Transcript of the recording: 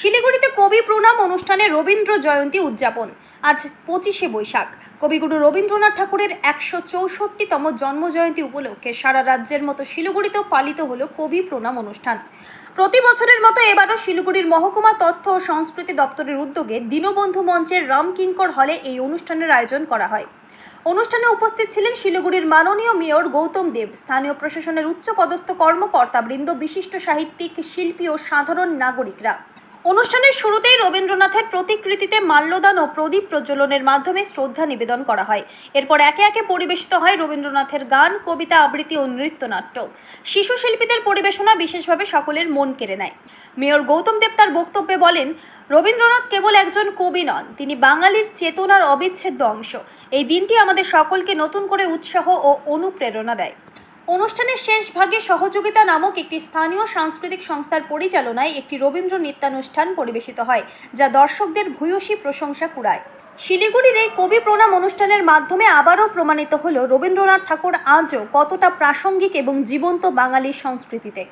শিলিগুড়িতে কবি প্রণাম অনুষ্ঠানে রবীন্দ্র জয়ন্তী উদযাপন। আজ পঁচিশে বৈশাখ। কবিগুরু রবীন্দ্রনাথ ঠাকুরের একশো চৌষট্টিতম জন্মজয়ন্তী উপলক্ষে সারা রাজ্যের মতো শিলিগুড়িতেও পালিত হলো কবি প্রণাম অনুষ্ঠান। প্রতি বছরের মতো এবারও শিলিগুড়ির মহকুমা তথ্য ও সংস্কৃতি দপ্তরের উদ্যোগে দীনবন্ধু মঞ্চের রামকিঙ্কর হলে এই অনুষ্ঠানের আয়োজন করা হয়। অনুষ্ঠানে উপস্থিত ছিলেন শিলিগুড়ির মাননীয় মেয়র গৌতম দেব, স্থানীয় প্রশাসনের উচ্চপদস্থ কর্মকর্তাবৃন্দ বিশিষ্ট সাহিত্যিক, শিল্পী ও সাধারণ নাগরিকরা। অনুষ্ঠানের শুরুতেই রবীন্দ্রনাথের প্রতিকৃতিতে মাল্যদান ও প্রদীপ প্রজ্বলনের মাধ্যমে শ্রদ্ধা নিবেদন করা হয়। এরপর একে একে পরিবেশিত হয় রবীন্দ্রনাথের গান, কবিতা আবৃত্তি ও নৃত্যনাট্য। শিশু শিল্পীদের পরিবেশনা বিশেষভাবে সকলের মন কেড়ে নেয়। মেয়র গৌতম দেব তার বক্তব্যে বলেন, রবীন্দ্রনাথ কেবল একজন কবি নন, তিনি বাঙালির চেতনার অবিচ্ছেদ্য অংশ। এই দিনটি আমাদের সকলকে নতুন করে উৎসাহ ও অনুপ্রেরণা দেয়। অনুষ্ঠানের শেষ ভাগে সহযোগিতা নামক একটি স্থানীয় সাংস্কৃতিক সংস্থার পরিচালনায় একটি রবীন্দ্র নৃত্যানুষ্ঠান পরিবেশিত হয়, যা দর্শকদের ভূয়সী প্রশংসা কুড়ায়। শিলিগুড়ির এই কবি প্রণাম অনুষ্ঠানের মাধ্যমে আবারও প্রমাণিত হল রবীন্দ্রনাথ ঠাকুর আজও কতটা প্রাসঙ্গিক এবং জীবন্ত বাঙালির সংস্কৃতিতে।